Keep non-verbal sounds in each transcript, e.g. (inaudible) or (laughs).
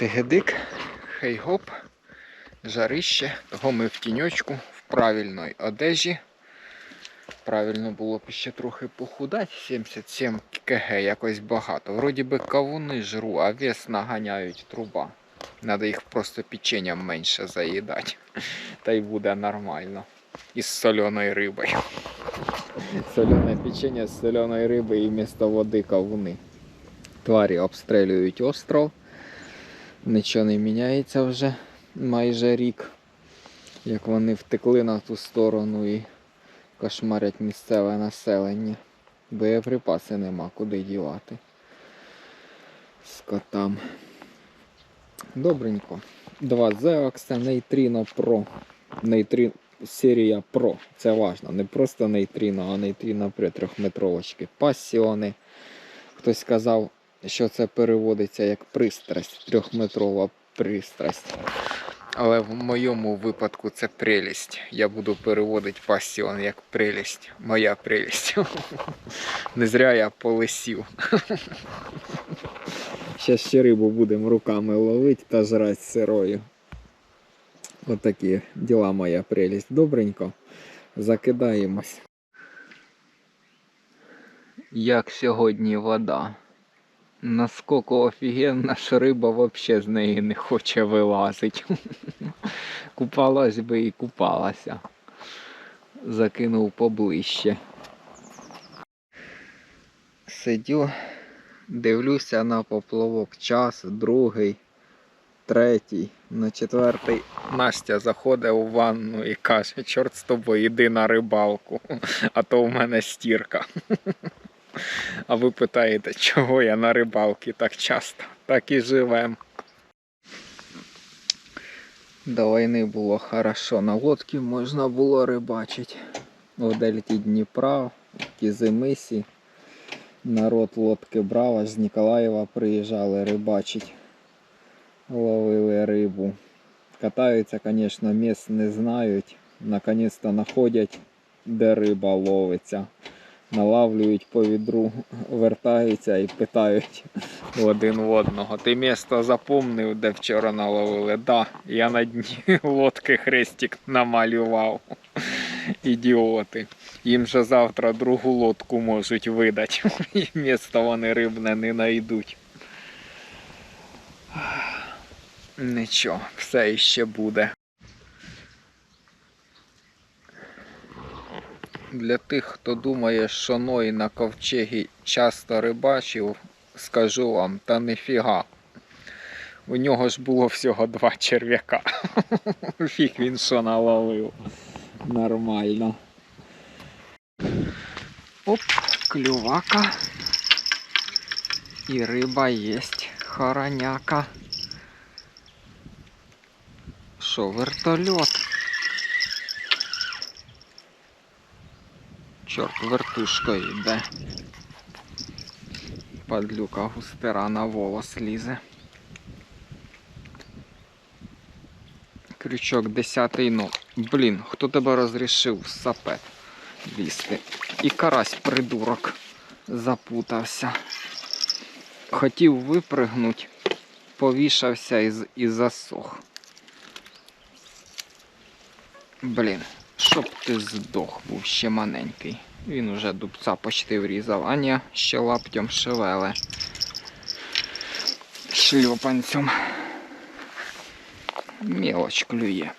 Тигедик, хей-гоп, жарище. Того ми в тіньочку, в правильній одежі. Правильно було б ще трохи похудати. 77 кг якось багато. Вроді би кавуни жру, а вес наганяють труба. Надо їх просто печенням менше заїдати. (laughs) Та й буде нормально. Із соленою рибою. (laughs) Солене печення з соленої риби і вмісто води кавуни. Тварі обстрілюють остров. Нічого не міняється вже майже рік. Як вони втекли на ту сторону і кошмарять місцеве населення. Боєприпаси нема куди дівати. Скотам. Добренько. Два Зеакса Нейтріно Pro. Нейтрі... Серія Pro. Це важно. Не просто нейтріно, а нейтріно при трьохметровочки. Пасіони. Хтось сказав, що це переводиться як пристрасть, трьохметрова пристрасть. Але в моєму випадку це прелість. Я буду переводити пасіон як прелість. Моя прелість. (laughs) Не зря я полисів. (laughs) Зараз ще рибу будемо руками ловити та жрати сирою. Отакі діла моя прелість. Добренько. Закидаємось. Як сьогодні вода. Наскільки офігенна, що риба взагалі з неї не хоче вилазити. (laughs) Купалась би і купалася. Закинув поближче. Сидю, дивлюся на поплавок час, другий, третій, на четвертий. Настя заходить у ванну і каже, чорт з тобою, іди на рибалку, (laughs) а то в мене стірка. (laughs) А ви питаєте, чого я на рибалки так часто? Так і живем. До війни було хорошо. На лодці можна було рибачити. В дельті Дніпра, Кізимисі. Народ лодки брав, аж з Ніколаєва приїжджали рибачить. Ловили рибу. Катаються, звісно, місць не знають. Наконець-то знаходять, де риба ловиться налавлюють по відру, вертаються і питають один в одного. Ти місто запомнив, де вчора наловили? Да, я на дні (laughs) лодки хрестик намалював. Ідіоти. Їм же завтра другу лодку можуть видати. (laughs) Місто вони рибне не знайдуть. Нічого, все іще буде. Для тих, хто думає, що Ной на ковчегі часто рибачив, скажу вам, та ніфіга. У нього ж було всього два черв'яка. (laughs) Фіг він що наловив. Нормально. Оп, клювака. І риба єсть. Хороняка. Що, вертольот? Чорт, вертушка йде. Падлюка густера на волос лізе. Крючок 10 ну. Блін, хто тебе розрішив сапет лізти? І карась придурок запутався. Хотів випригнути, повішався і, і засох. Блін. Щоб ти здох був ще маленький. Він уже дубця почти врізав, а ні, ще лаптем шевеле. Шльопанцем. Мелоч клює.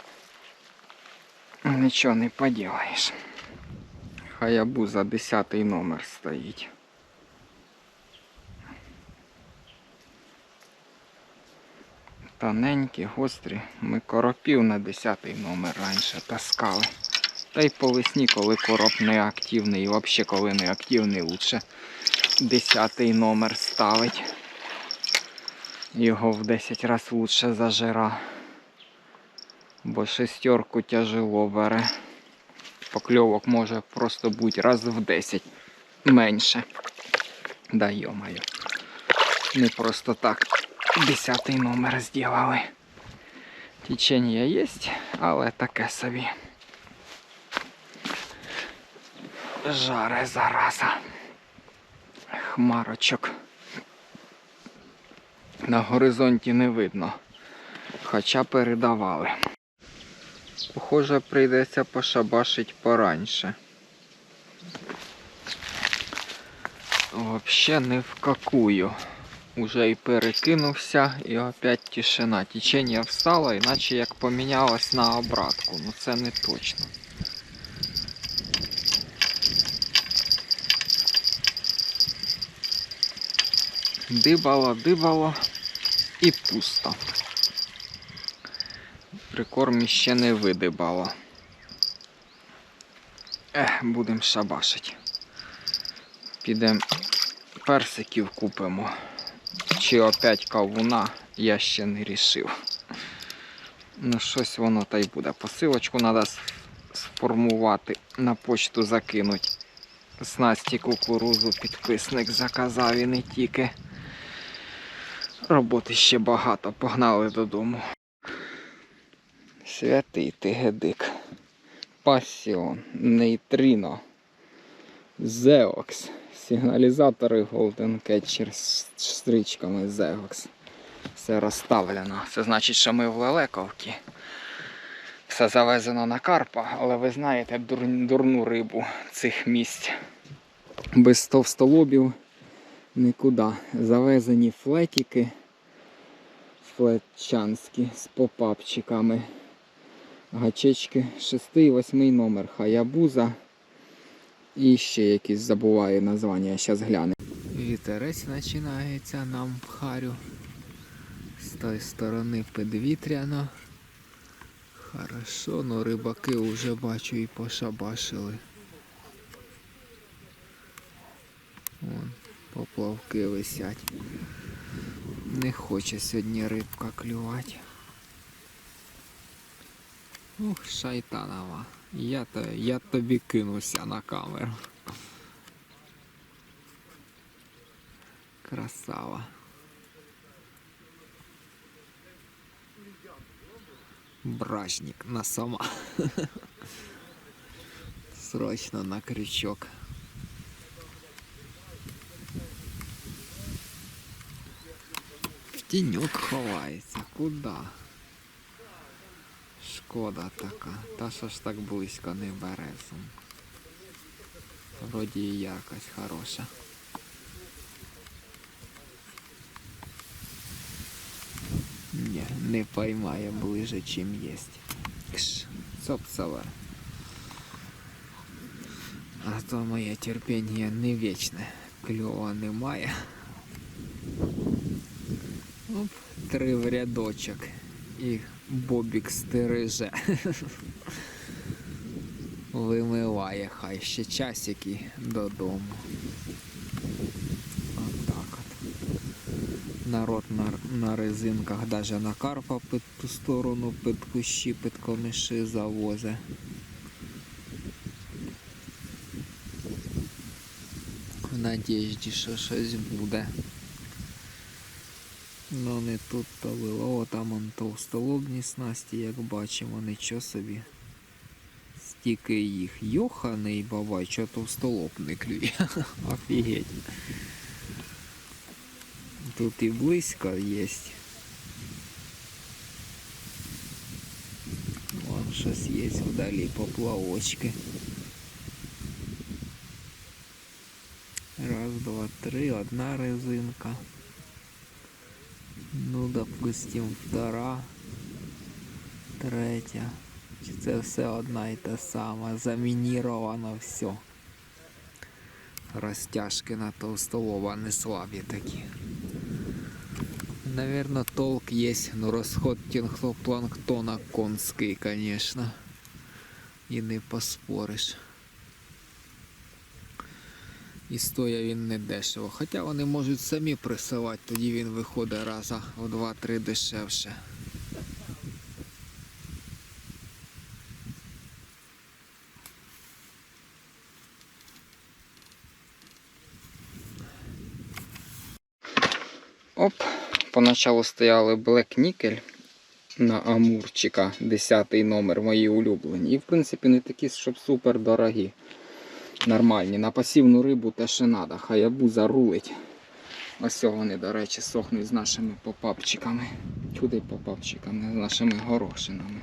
Нічого не поділаєш. Хаябуза 10 номер стоїть. Тоненькі, гострі. Ми коропів на 10 номер раніше таскали. Та й по весні, коли короб не активний, і взагалі коли не активний, лучше 10 номер ставить. Його в 10 разів лучше зажира. Бо шестерку тяжело бере. Покльовок може просто бути раз в 10 менше. Да йомаю. Не просто так 10 номер зробили. Течення є, але таке собі. Жаре зараза. Хмарочок. На горизонті не видно. Хоча передавали. Похоже, прийдеться пошабашить пораньше. Вообще не вкакую. Уже і перекинувся, і опять тишина. Течення встало, іначе як помінялось на обратку. Ну це не точно. Дибало, дибало і пусто. Прикормі ще не видибало. Ех, будемо шабашить. Підемо персиків купимо. Чи опять кавуна, я ще не рішив. Ну, щось воно та й буде. Посилочку треба сформувати, на почту закинути. З Насті кукурузу підписник заказав і не тільки. Роботи ще багато, погнали додому. Святий ти гедик. Пасіон, нейтрино, Зеокс. Сигналізатори Golden Catcher з стрічками Зеокс. Все розставлено. Це значить, що ми в Лелековці. Все завезено на Карпа, але ви знаєте дур- дурну рибу цих місць. Без товстолобів нікуди. Завезені флетіки флетчанські з попапчиками. Гачечки 6 і 8 номер. Хаябуза. І ще якісь забуваю названня, зараз гляну. Вітерець починається нам в харю. З тої сторони підвітряно. Хорошо, но рибаки вже бачу і пошабашили. Вон, поплавки висять. Не хоче сьогодні рибка клювати. Ух, шайтанова. Я, то, я тобі кинуся на камеру. Красава. Брачник на сама. (laughs) Срочно на крючок. тіньок ховається. Куда? Шкода така. Та що ж так близько не бере сум. Вроді і якось хороша. Ні, не поймає ближе, чим єсть. Кш, цоп-савар. А то моє терпіння не вічне. Кльова немає. Оп, три в рядочок. І Бобік стереже. (laughs) Вимиває хай ще часики додому. Отак от. Народ на, на резинках, даже на карпа під ту сторону, під кущі, під комиші завозе. В надіжді, що щось буде. Ну не тут то було, о там он товстолобні снасті, як бачимо, нічого собі. Стільки їх. Йоханий бабай, що товстолоб не клює. (laughs) Офігеть. Тут і близько є. Вон щось є вдалі поплавочки. Раз, два, три, одна резинка. Ну, допустим, втора, третя. Чи все одна і та сама. Замініровано все. Розтяжки на товстолоба не слабі такі. Наверно, толк є, но розход тінхлопланктона конський, конечно. І не поспориш. І стоя він не дешево. Хоча вони можуть самі присилати, тоді він виходить раза в 2-3 дешевше. Оп, поначалу стояли Black Nickel на Амурчика, 10 номер, мої улюблені. І в принципі не такі, щоб супер дорогі. Нормальні. На пасівну рибу те ще треба. Хаябуза рулить. Ось вони, до речі, сохнуть з нашими попапчиками. Куди попапчиками? З нашими горошинами.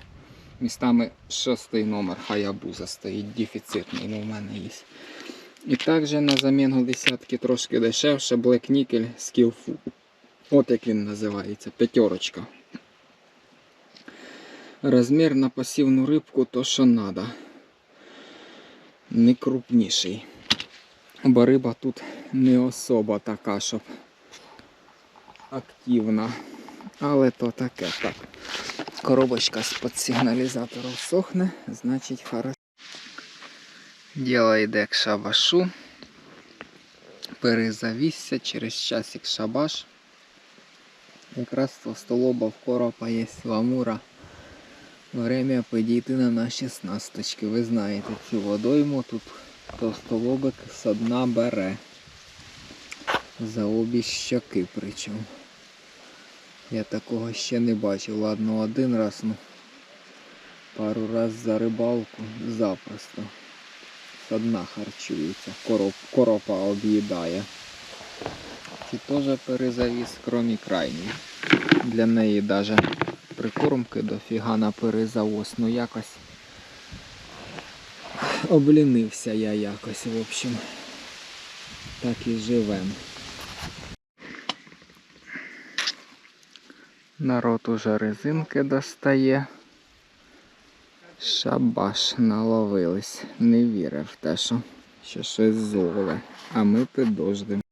Містами шостий номер Хаябуза стоїть, дефіцитний, ну в мене є. І також на заміну десятки трошки дешевше Black Nickel Skillful. От як він називається, п'ятерочка. Розмір на пасівну рибку то що треба. Не крупніший. Бо риба тут не особа така, щоб активна. Але то таке так. Коробочка з-під сигналізатору сохне, значить хорошо. Діло йде к шабашу. Перезавісся через часик шабаш. Якраз столоба в коропа є ламура. Время підійти на наші снасточки. Ви знаєте цю водойму тут товстолобик з дна бере. За обі щоки причому. Я такого ще не бачив. Ладно, один раз, ну пару раз за рибалку запросто. З дна харчується. Короб, коропа об'їдає. Ці теж перезавіз, крім крайній. Для неї навіть прикормки дофіга на перезавоз. Ну якось облінився я якось, в общем. Так і живем. Народ уже резинки достає. Шабаш наловились. Не вірив в те, що, що щось злове. А ми. От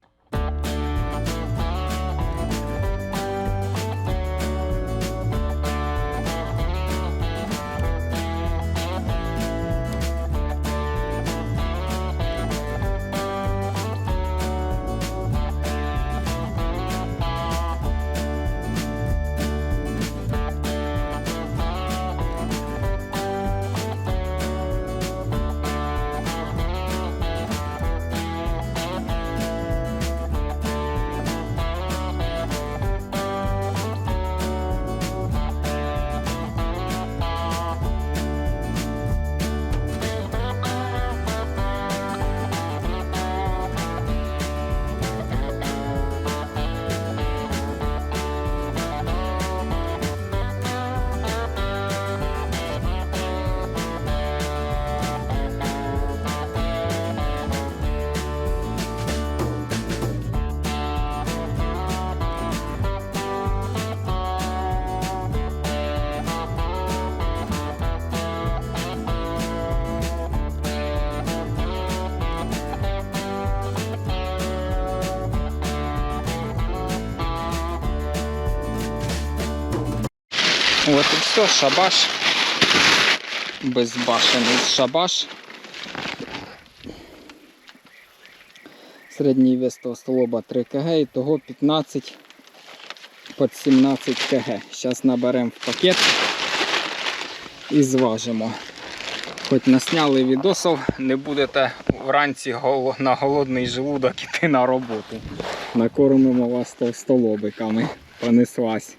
все, шабаш. Безбашений шабаш. Середній вес столоба 3 кг і того 15 під 17 кг. Зараз наберемо в пакет і зважимо. Хоч насняли відосів, не будете вранці на голодний желудок іти на роботу. Накормимо вас столобиками. Понеслась.